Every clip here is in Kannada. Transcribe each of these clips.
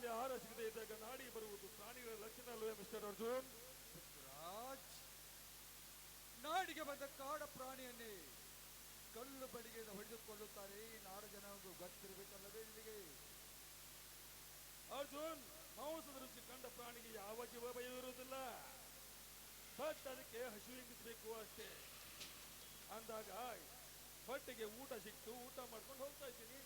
ಕಾಡಿನಲ್ಲಿ ಆಹಾರ ಸಿಗದೆ ಇದ್ದಾಗ ನಾಡಿ ಬರುವುದು ಪ್ರಾಣಿಗಳ ಲಕ್ಷಣ ಅಲ್ವೇ ಮಿಸ್ಟರ್ ಅರ್ಜುನ್? ರಾಜ್ ನಾಡಿಗೆ ಬಂದ ಕಾಡ ಪ್ರಾಣಿಯನ್ನೇ ಕಲ್ಲು ಬಡಿಗೆಯಿಂದ ಹೊಡೆದುಕೊಳ್ಳುತ್ತಾರೆ. ಈ ನಾಡ ಜನ ಗೊತ್ತಿರಬೇಕಲ್ಲವೇ ನಿಮಗೆ ಅರ್ಜುನ್ ಮಾಂಸದ ರುಚಿ ಕಂಡ ಪ್ರಾಣಿಗೆ ಯಾವ ಜೀವ ಬಯದಿರುವುದಿಲ್ಲ ಬಟ್ ಅದಕ್ಕೆ ಹಸಿವಿಂಗಿಸಬೇಕು ಅಷ್ಟೇ. ಅಂದಾಗ ಹೊಟ್ಟೆಗೆ ಊಟ ಸಿಕ್ತು ಊಟ ಮಾಡ್ಕೊಂಡು ಹೋಗ್ತಾ ಇದ್ದೀನಿ.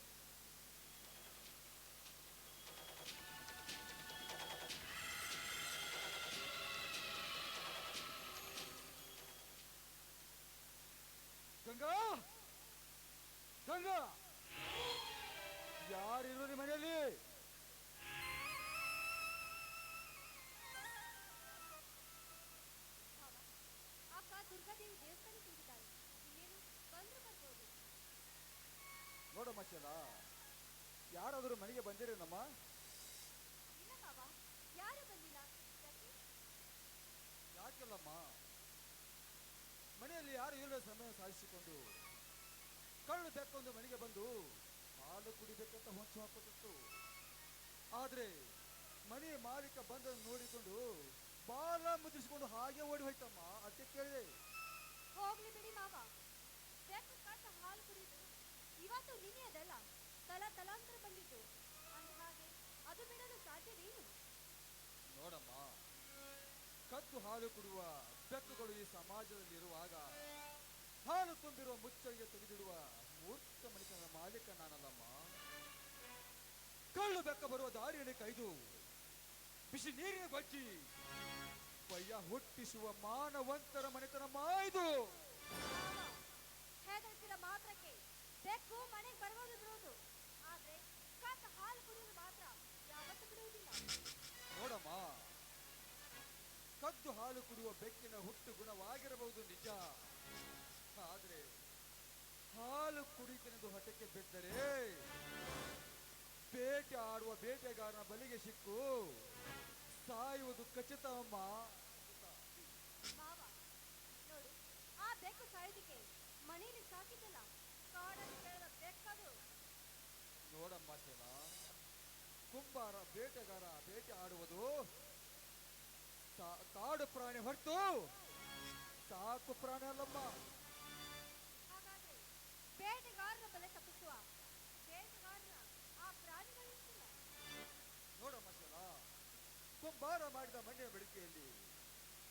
ಗಂಗಾ ಯಾರಿರೋದು ಮನೆಯಲ್ಲಿ? ಅಕ್ಕ ದುರ್ಗಾದೇವಿ ದೇವಸ್ಥಾನಕ್ಕೆ ಹೋಗಿದ್ದಾಳೆ. ಇನ್ನೇನು ಬಂದ್ರು ಬರ್ಬೋದು. ನೋಡಮ್ಮ ಯಾರಾದರೂ ಮನೆಗೆ ಬಂದಿರೇನಮ್ಮ? ಇಲ್ಲ ಭಾವ ಯಾರು ಬಂದಿಲ್ಲ. ಯಾಕೆ? ಯಾಕಿಲ್ಲಮ್ಮ? ಮನೆಯಲ್ಲಿ ಯಾರು ಇಲ್ಲ ಸಮಯ ಸಾಧಿಸಿಕೊಂಡು. ಕಳ್ಳು ಬೆಕ್ಕೊಂದು ಮನೆಗೆ ಬಂದು ಹಾಲು ಕುಡಿಬೇಕಂತ ಹೊಂಚು ಹಾಕುತ್ತಿತ್ತು. ಆದ್ರೆ ಮನೆ ಮಾಲೀಕ ಬಂದನ್ನು ನೋಡಿಕೊಂಡು ಬಾಲ ಮುದ್ರಿಸಿಕೊಂಡು ಹಾಗೆ ಓಡಿ ಹೋಯ್ತಮ್ಮ ಅದಕ್ಕೆ ಕೇಳಿದೆ. ಹೋಗ್ಲಿ ಬಿಡಿ ಮಾವ. ಬೆಕ್ಕು ಕಟ್ಟ ಹಾಲು ಕುಡಿದು? ಇವತ್ತು ನಿನ್ನೆಯದಲ್ಲ ತಲ ತಲಾಂತರ ಬಂದಿತ್ತು. ಅಂದ ಹಾಗೆ ಅದು ಬಿಡಲು ಸಾಧ್ಯವೇನು? ನೋಡಮ್ಮ ಕದ್ದು ಹಾಲು ಕುಡುವ ಬೆಕ್ಕುಗಳು ಈ ಸಮಾಜದಲ್ಲಿ ಇರುವಾಗ ಹಾಲು ತುಂಬಿರುವ ಮುಚ್ಚಳಿಗೆ ತೆಗೆದಿಡುವ ಮೂರ್ಖ ಮನುಷ್ಯನ ಮಾಲೀಕ ನಾನಲ್ಲಮ್ಮ. ಕಳ್ಳು ಬೆಕ್ಕ ಬರುವ ದಾರಿಯಲ್ಲಿ ಕೈದು ಬಿಸಿ ನೀರಿನ ಬಜ್ಜಿ ಪಯ್ಯ ಹುಟ್ಟಿಸುವ ಮಾನವಂತರ ಮನೆತನ ಮಾಯ್ದು. ಮಾವ ಮಾತ್ರಕ್ಕೆ. ಬೆಕ್ಕು ಮನೆಗೆ ಬರ್ಬೋದು ಬಿಡುವುದು. ಆದ್ರೆ ಕಟ್ಟ ಹಾಲು ಕುಡಿಯೋದು ಮಾತ್ರ ಯಾವತ್ತೂ ಬಿಡುವುದಿಲ್ಲ. ನೋಡಮ್ಮ ಕದ್ದು ಹಾಲು ಕುಡಿಯುವ ಬೆಕ್ಕಿನ ಹುಟ್ಟು ಗುಣವಾಗಿರಬಹುದು ನಿಜ. ಆದ್ರೆ ಹಾಲು ಕುಡಿತನೆಂದು ಹಠಕ್ಕೆ ಬಿದ್ದರೆ ಬೇಟೆ ಆಡುವ ಬೇಟೆಗಾರನ ಬಲಿಗೆ ಸಿಕ್ಕು. ಸಾಯುವುದು ಖಚಿತ ಅಮ್ಮ. ಮಾವ ನೋಡು ಆ ಬೆಕ್ಕು ಸಾಯೋದಿಕ್ಕೆ ಮನೆಯಲ್ಲಿ ಸಾಕಿದ್ದಲ್ಲ ಕಾಡಲ್ಲಿ ಬೆಳೆದ ಬೆಕ್ಕದು. ನೋಡಮ್ಮ ಶಿವ ಕುಂಬಾರ ಬೇಟೆಗಾರ ಬೇಟೆ ಆಡುವುದು ಕಾಡು ಪ್ರಾಣಿ ಹೊರತು ಸಾಕು ಪ್ರಾಣಿ ಅಲ್ಲಮ್ಮ. ಕುಂಬಾರ ಮಾಡಿದ ಮಣ್ಣಿನ ಬೆಳಕೆಯಲ್ಲಿ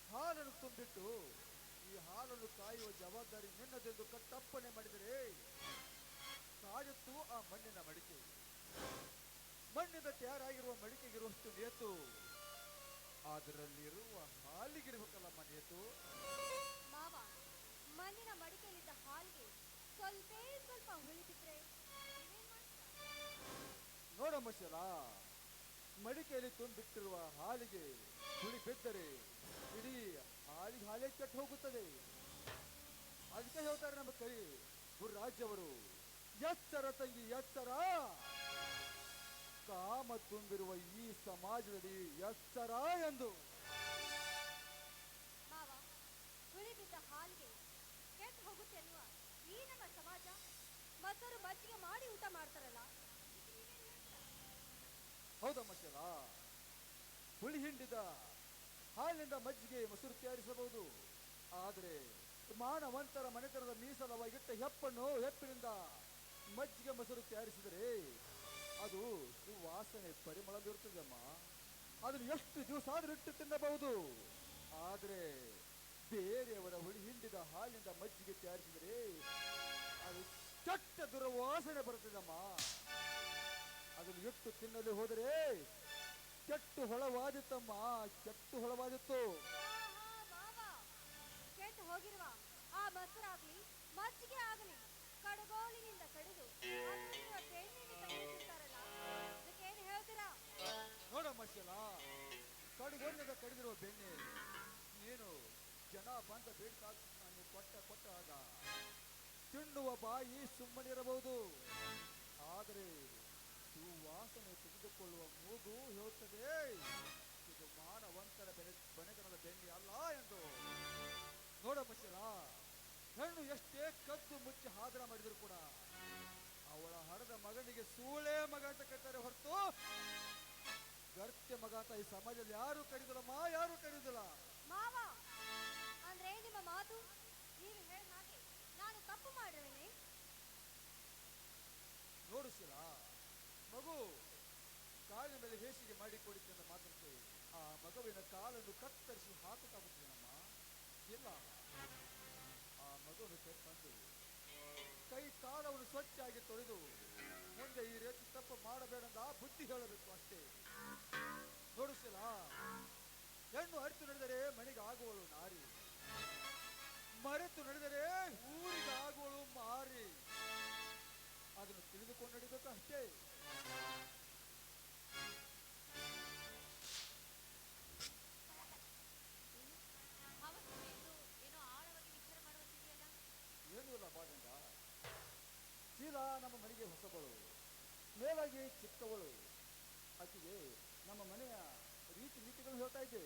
ಹಾಲನ್ನು ತುಂಬಿಟ್ಟು ಈ ಹಾಲನ್ನು ಕಾಯುವ ಜವಾಬ್ದಾರಿ ನಿನ್ನದೆಂದು ಕಟ್ಟಪ್ಪಣೆ ಮಾಡಿದರೆ ಕಾಯುತ್ತು ಆ ಮಣ್ಣಿನ ಮಡಿಕೆ ಮಣ್ಣಿನ ತಯಾರಾಗಿರುವ ಮಡಿಕೆಗಿರುವಷ್ಟು ನೇತು ಅದರಲ್ಲಿರುವ ಹಾಲಿಗಿರಬೇಕಲ್ಲ ಮಾವ ಮಣ್ಣಿನ ಮಡಿಕೆಯಲ್ಲಿದ್ದ ಹಾಲಿಗೆ ಸ್ವಲ್ಪ ಸ್ವಲ್ಪ ಹುಳಿ? ನೋಡಮ್ಮ ಶಿಲ ಮಡಿಕೆಯಲ್ಲಿ ತುಂಬಿಟ್ಟಿರುವ ಹಾಲಿಗೆ ಹುಳಿ ಬಿದ್ದರೆ ಇಡೀ ಹಾಲಿಗೆ ಹಾಲೇ ಕೆಟ್ಟು ಹೋಗುತ್ತದೆ. ಅದಕ್ಕೆ ಹೇಳ್ತಾರೆ ನಮ್ಮ ಕೈ ಗುರುರಾಜ್ಯವರು, ಎಚ್ಚರ ತಂಗಿ, ಎಚ್ಚರ. ಕಾಮ ತುಂಬಿರುವ ಈ ಸಮಾಜದಲ್ಲಿ ಎಚ್ಚರ ಎಂದು. ಹೋಗುತ್ತೆ ಅನ್ನುವ ಸಮಾಜ ಮಜ್ಜಿಗೆ ಮಾಡಿ ಊಟ ಮಾಡ್ತಾರಲ್ಲ? ಹೌದಮ್ಮ ಶಿವ ಹುಳಿ ಹಿಂಡಿದ ಹಾಲಿನಿಂದ ಮಜ್ಜಿಗೆ ಮೊಸರು ತಯಾರಿಸಬಹುದು. ಆದರೆ ಮಾನವಂತರ ಮನೆತನದ ಮೀಸಲವಾಗಿಟ್ಟ ಹೆಪ್ಪನ್ನು ಹೆಪ್ಪಿನಿಂದ ಮಜ್ಜಿಗೆ ಮೊಸರು ತಯಾರಿಸಿದರೆ ಅದು ಸುವಾಸನೆ ಪರಿಮಳ ಬೀರುತ್ತದಮ್ಮ ಅದನ್ನು ಎಷ್ಟು ದಿವಸ ಆದರೂ ಇಟ್ಟು ತಿನ್ನಬಹುದು. ಆದರೆ ಬೇರೆಯವರ ಹುಳಿ ಹಿಂಡಿದ ಹಾಲಿನಿಂದ ಮಜ್ಜಿಗೆ ತಯಾರಿಸಿದರೆ ಅದು ಕೆಟ್ಟ ದುರ್ವಾಸನೆ ಬರುತ್ತದಮ್ಮ ಅದನ್ನು ಇಟ್ಟು ತಿನ್ನಲು ಹೋದರೆ ಕೆಟ್ಟು ಹೊಳವಾದಿತ್ತಮ್ಮ. ಕೆಟ್ಟು ಹೊಳವಾದಿತ್ತು. ಕೆಟ್ಟು ಹೋಗಿರುವ ಆ ಮೊಸರಾಗ್ಲಿ ಮಜ್ಜಿಗೆ ಆಗಲಿ ಕಡಗೋಲಿನಿಂದ ಕಡಿದು ತಯಾರಿಸಿರ್ತಾರಲ್ಲ ಅದಕ್ಕೇನು ಹೇಳ್ತೀರಾ? ನೋಡಮ್ಮ ಶಲ ಕಡುಗೋಲಿನಿಂದ ಕಡಿದಿರುವ ಬೆಣ್ಣೆ ನೀನು ಜನ ಬಂದ ಬೇಡ್ತಾ ನಾನು ಕೊಟ್ಟ ಕೊಟ್ಟಾಗ ತಿನ್ನುವ ಬಾಯಿ ಸುಮ್ಮನಿರಬಹುದು. ಆದರೆ ಸುವಾಸನೆ ತೆಗೆದುಕೊಳ್ಳುವ ಮೂಗು ಹೇಳುತ್ತದೆ. ಇದು ಮಾನವಂತರ ಬೆನೆ ಬೆಣ್ಣೆ ಅಲ್ಲ ಎಂದು. ನೋಡ ಶಿಲ ಹೆಣ್ಣು ಎಷ್ಟೇ ಕದ್ದು ಮುಚ್ಚಿ ಹಾದರ ಮಾಡಿದ್ರು ಕೂಡ ಅವಳ ಹರದ ಮಗನಿಗೆ ಸೂಳೆ ಮಗ ಅಂತ ಕರೀತಾರೆ ಹೊರತು ಗರ್ತ್ಯ ಮಗ ಅಂತ ಈ ಸಮಾಜದಲ್ಲಿ ಯಾರು ಕರೀದಿಲ್ಲಮ್ಮ ಯಾರು ಕರೀದಿಲ್ಲ. ಮಾವ ಅಂದ್ರೆ ನಿಮ್ಮ ಮಾತು ನೀವು ಹೇಳ ಹಾಗೆ ನಾನು ತಪ್ಪು ಮಾಡಿರುವೆ ನೋಡು ಮಗು ಕಾಲಿನ ಮೇಲೆ ಹೇಸಿಗೆ ಮಾಡಿಕೊಡಿದ್ದ ಮಾತ್ರಕ್ಕೆ ಆ ಮಗುವಿನ ಕಾಲನ್ನು ಕತ್ತರಿಸಿ ಹಾಕುತ್ತಾಗುತ್ತೇನಮ್ಮ ಇಲ್ಲ. ಆ ಮಗುವನ್ನು ಕರ್ಕೊಂಡು ಕೈ ಕಾಲವನ್ನು ಸ್ವಚ್ಛಾಗಿ ತೊಳೆದು ಮುಂದೆ ಈ ರೀತಿ ತಪ್ಪು ಮಾಡಬೇಡಂದ ಬುದ್ಧಿ ಹೇಳಬೇಕು ಅಷ್ಟೇ. ನೋಡಿಸಿಲ್ಲ ಹೆಣ್ಣು ಅರಿತು ನಡೆದರೆ ಮನೆಗೆ ಆಗುವಳು ನಾರಿ. ಮರೆತು ನಡೆದರೆ ಊರಿಗೆ ಆಗುವಳು ಮಾರಿ. ಅದನ್ನು ತಿಳಿದುಕೊಂಡು ನಡಿಬೇಕು ಅಷ್ಟೇ. ಇಲ್ಲ ನಮ್ಮ ಮನೆಗೆ ಹೊಸಬಳು ಮೇಲಾಗಿ ಚಿಕ್ಕವಳು. ಆಕೆಗೆ ನಮ್ಮ ಮನೆಯ ರೀತಿ ನೀತಿಗಳು ಹೇಳ್ತಾ ಇದ್ದೆ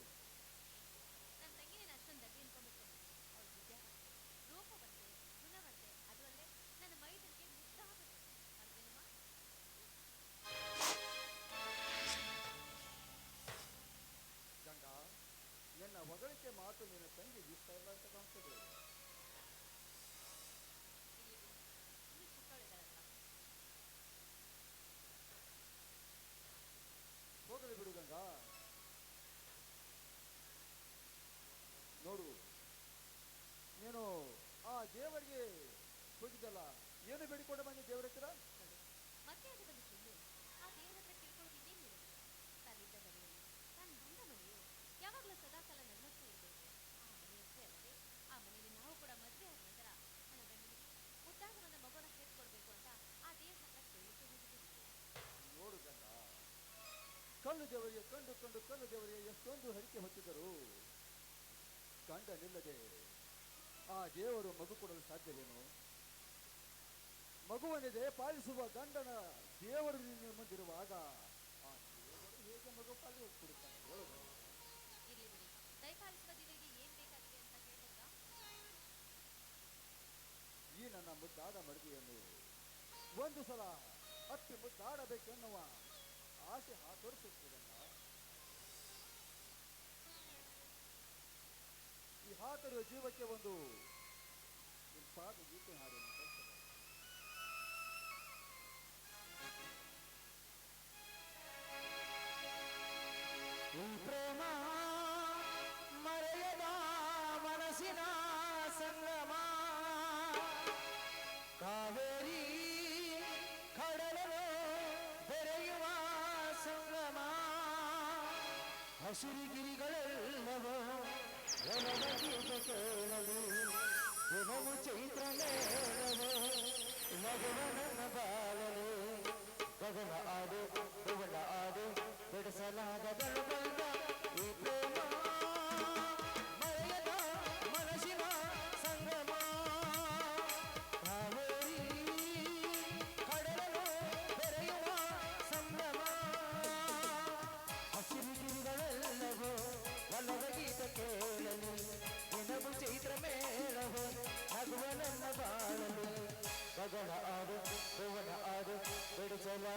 ಗಂಗಾ ನೋಡು ನೀನು ಆ ದೇವರಿಗೆ ಹೋಗಿದ್ದಲ್ಲ ಏನು ಬೇಡಿಕೊಂಡು ಬಂದೆ ದೇವರ ಹತ್ರ ನೋಡು ಮತ್ತೆ ಅದು ಬಂದು ಸುಳ್ಳು ಆ ದೇವರ ಹತ್ರ ಕೇಳ್ಕೊಳ್ಳೋದು ಇನ್ನೇನಿದೆ ತಾನಿದ್ದ ಮನೆಯಲ್ಲಿ ತಾನು ಬಂದ ಮನೆಯು ಯಾವಾಗಲೂ ಸದಾಕಾಲ ನನ್ನಷ್ಟೇ ಇರಬೇಕು ಆ ಮನೆಯಷ್ಟೇ ಅಲ್ಲದೆ ಆ ಮನೆಯಲ್ಲಿ ನಾವು ಕೂಡ ಮದುವೆ ಆದ ನಂತರ ನನ್ನ ಗಂಡನಿಗೆ ಮುದ್ದಾದ ನನ್ನ ಮಗುನ ಹೆತ್ಕೊಡ್ಬೇಕು ಅಂತ ಆ ದೇವರ ಹತ್ರ ಕೇಳಲಿಕ್ಕೆ ಹೋಗಿದ್ದೀನಿ ನೋಡು ಗಂಗ ಕಲ್ಲು ದೇವರಿಗೆ ಕಂಡು ಕಂಡು ಕಲ್ಲು ದೇವರಿಗೆ ಎಷ್ಟೊಂದು ಹರಿಕೆ ಹೊತ್ತಿದ್ದರು. ಗಂಡ ನಿಲ್ಲದೆ ಆ ದೇವರು ಮಗು ಕೊಡಲು ಸಾಧ್ಯವೇನು? ಮಗುವನಿದೆ ಪಾಲಿಸುವ ಗಂಡನ ದೇವರು ನಿನ್ನ ಮುಂದಿರುವಾಗ ಆ ದೇವರು ಹೇಗೆ ಮಗು ಕೊಡುತ್ತಾನೆ ಈ ನನ್ನ ಮುದ್ದಾದ ಮಡದಿಯನ್ನು ಒಂದು ಸಲ ಅತ್ತಿ ಮುದ್ದಾಡಬೇಕೆನ್ನುವ ಆಸೆ ಹಾತೊರಿಸುತ್ತಿದಲ್ಲ ಈ ಹಾತೊರೆಯುವ ಜೀವಕ್ಕೆ ಒಂದು ಇಂಪಾದ ಗೀತೆ. ಹಸಿರುಗಿರಿಗಳೆಲ್ಲವೋ ಒಲವ ಗೀತೆ ಕೇಳಲು ದಿನವು ಚೈತ್ರ ಮೇಳವೋ ಮಗುವನ ಗಗನ ಆಡು ಭುವನ ಆಡು ಬಿಡಿಸಲಾಗದಳು ಬಂದ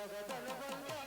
ಗಗನ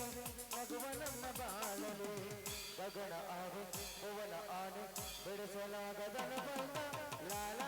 ನಗುವ ನಮ್ಮ ಬಾಳಲು ಗಗನ ಆನೆ ಭುವನ ಆನೆ ಬಿಡಿಸಲಾಗದನ ಬಂದ. ಲಾಲ